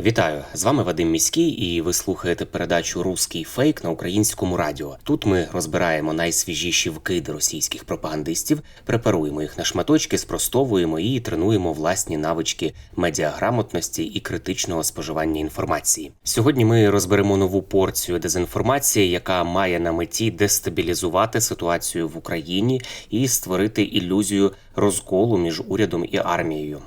Вітаю! З вами Вадим Міський, і ви слухаєте передачу Руський фейк на українському радіо. Тут ми розбираємо найсвіжіші вкиди російських пропагандистів, препаруємо їх на шматочки, спростовуємо і тренуємо власні навички медіаграмотності і критичного споживання інформації. Сьогодні ми розберемо нову порцію дезінформації, яка має на меті дестабілізувати ситуацію в Україні і створити ілюзію розколу між урядом і армією.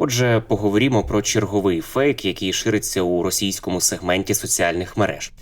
Отже, поговоримо про черговий фейк, який шириться у російському сегменті соціальних мереж.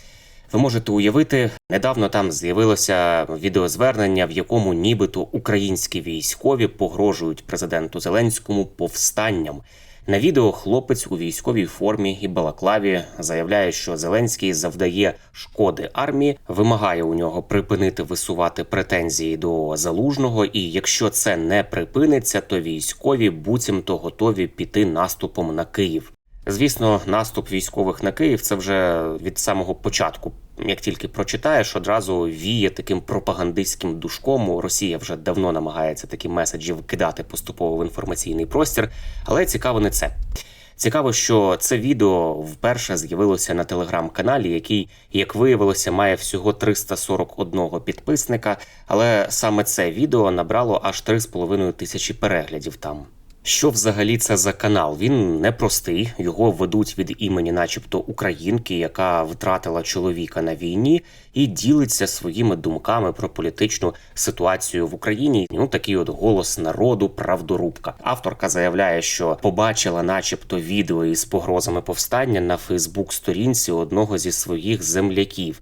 Ви можете уявити, недавно там з'явилося відеозвернення, в якому нібито українські військові погрожують президенту Зеленському повстанням. На відео хлопець у військовій формі і балаклаві заявляє, що Зеленський завдає шкоди армії, вимагає у нього припинити висувати претензії до залужного. І якщо це не припиниться, то військові буцімто готові піти наступом на Київ. Звісно, наступ військових на Київ це вже від самого початку. Як тільки прочитаєш, одразу віє таким пропагандистським душком. Росія вже давно намагається такі меседжі вкидати поступово в інформаційний простір, але цікаво не це. Цікаво, що це відео вперше з'явилося на телеграм-каналі, який, як виявилося, має всього 341 підписника. Але саме це відео набрало аж 3,5 тисячі переглядів там. Що взагалі це за канал? Він непростий. Його ведуть від імені, начебто, українки, яка втратила чоловіка на війні, і ділиться своїми думками про політичну ситуацію в Україні. Ну такий от голос народу, правдорубка. Авторка заявляє, що побачила, начебто, відео із погрозами повстання на Фейсбук-сторінці одного зі своїх земляків.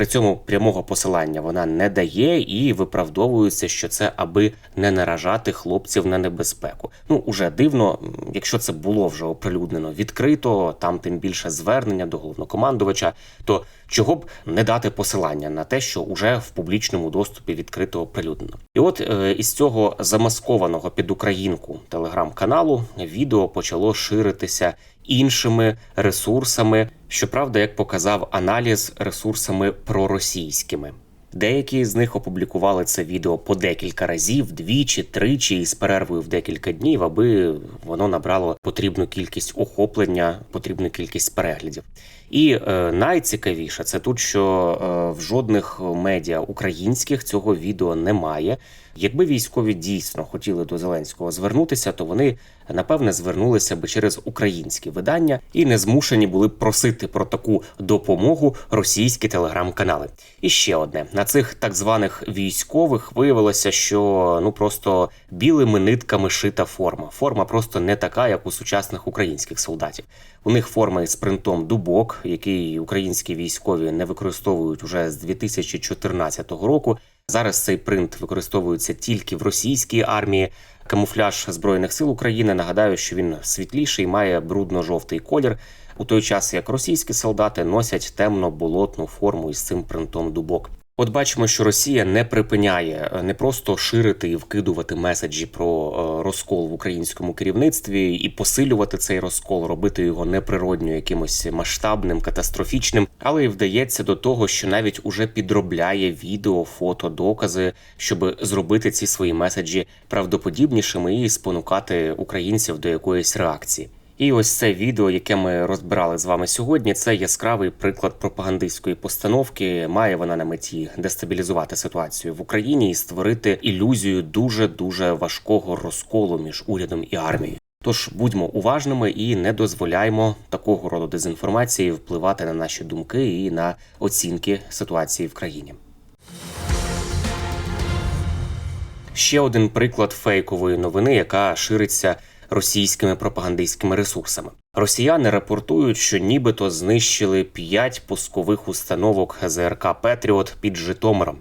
При цьому прямого посилання вона не дає і виправдовується, що це аби не наражати хлопців на небезпеку. Ну уже дивно, якщо це було вже оприлюднено відкрито, там тим більше звернення до головнокомандувача, то чого б не дати посилання на те, що уже в публічному доступі відкрито оприлюднено. І от е, із цього замаскованого під українку телеграм-каналу відео почало ширитися іншими ресурсами. Щоправда, як показав аналіз ресурсами проросійськими. Деякі з них опублікували це відео по декілька разів, двічі, тричі із перервою в декілька днів, аби воно набрало потрібну кількість охоплення, потрібну кількість переглядів. І е, найцікавіше це тут, що е, в жодних медіа українських цього відео немає. Якби військові дійсно хотіли до Зеленського звернутися, то вони напевне звернулися би через українські видання і не змушені були б просити про таку допомогу російські телеграм-канали. І ще одне на цих так званих військових виявилося, що ну просто білими нитками шита форма. Форма просто не така, як у сучасних українських солдатів. У них форма із принтом дубок, який українські військові не використовують уже з 2014 року. Зараз цей принт використовується тільки в російській армії. Камуфляж збройних сил України нагадаю, що він світліший, має брудно-жовтий колір. У той час як російські солдати носять темно-болотну форму із цим принтом дубок. От бачимо, що Росія не припиняє е, не просто ширити і вкидувати меседжі про е, розкол в українському керівництві і посилювати цей розкол, робити його неприродньо якимось масштабним, катастрофічним, але й вдається до того, що навіть уже підробляє відео, фото, докази, щоб зробити ці свої меседжі правдоподібнішими і спонукати українців до якоїсь реакції. І ось це відео, яке ми розбирали з вами сьогодні, це яскравий приклад пропагандистської постановки. Має вона на меті дестабілізувати ситуацію в Україні і створити ілюзію дуже дуже важкого розколу між урядом і армією. Тож будьмо уважними і не дозволяймо такого роду дезінформації впливати на наші думки і на оцінки ситуації в країні. Ще один приклад фейкової новини, яка шириться російськими пропагандистськими ресурсами. Росіяни рапортують, що нібито знищили п'ять пускових установок ЗРК Петріот під Житомиром.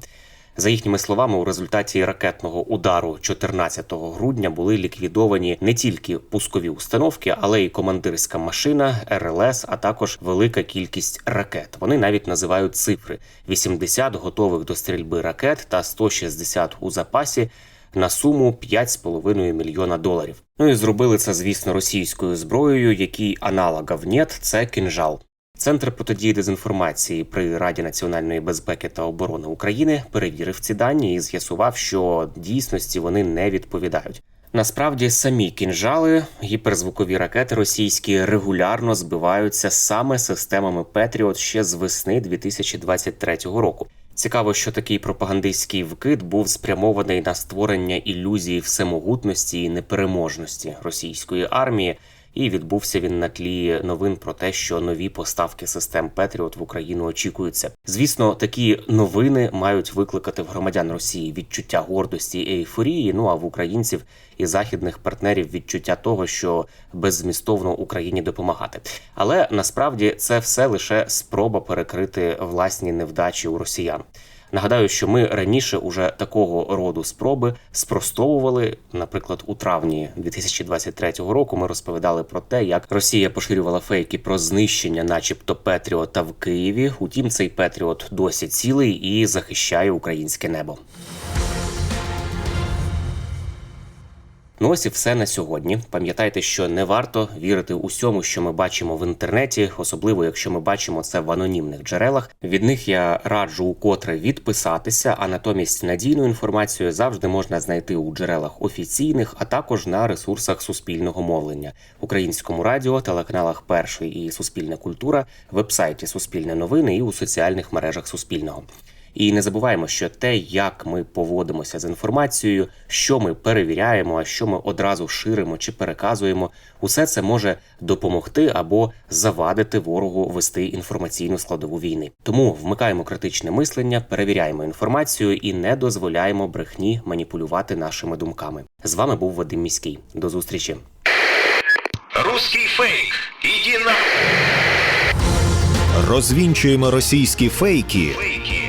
За їхніми словами, у результаті ракетного удару 14 грудня були ліквідовані не тільки пускові установки, але й командирська машина, РЛС, а також велика кількість ракет. Вони навіть називають цифри: 80 готових до стрільби ракет та 160 у запасі на суму 5,5 мільйона доларів. Ну і зробили це, звісно, російською зброєю, який аналогов нет – це кінжал. Центр протидії дезінформації при Раді національної безпеки та оборони України перевірив ці дані і з'ясував, що дійсності вони не відповідають. Насправді самі кінжали, гіперзвукові ракети російські регулярно збиваються саме системами Петріот ще з весни 2023 року. Цікаво, що такий пропагандистський вкид був спрямований на створення ілюзії всемогутності і непереможності російської армії. І відбувся він на тлі новин про те, що нові поставки систем Петріот в Україну очікуються. Звісно, такі новини мають викликати в громадян Росії відчуття гордості і ейфорії. Ну а в українців і західних партнерів відчуття того, що беззмістовно Україні допомагати. Але насправді це все лише спроба перекрити власні невдачі у росіян. Нагадаю, що ми раніше уже такого роду спроби спростовували. Наприклад, у травні 2023 року ми розповідали про те, як Росія поширювала фейки про знищення, начебто Петріота в Києві. Утім, цей Петріот досі цілий і захищає українське небо. Ну ось і все на сьогодні. Пам'ятайте, що не варто вірити усьому, що ми бачимо в інтернеті, особливо якщо ми бачимо це в анонімних джерелах. Від них я раджу укотре відписатися, а натомість надійну інформацію завжди можна знайти у джерелах офіційних, а також на ресурсах суспільного мовлення, українському радіо, телеканалах Перший і Суспільна культура, вебсайті Суспільне новини і у соціальних мережах Суспільного. І не забуваємо, що те, як ми поводимося з інформацією, що ми перевіряємо, а що ми одразу ширимо чи переказуємо, усе це може допомогти або завадити ворогу вести інформаційну складову війни. Тому вмикаємо критичне мислення, перевіряємо інформацію і не дозволяємо брехні маніпулювати нашими думками. З вами був Вадим Міський. До зустрічі. Русский фейк. Иди на... Розвінчуємо російські фейки, Фейки.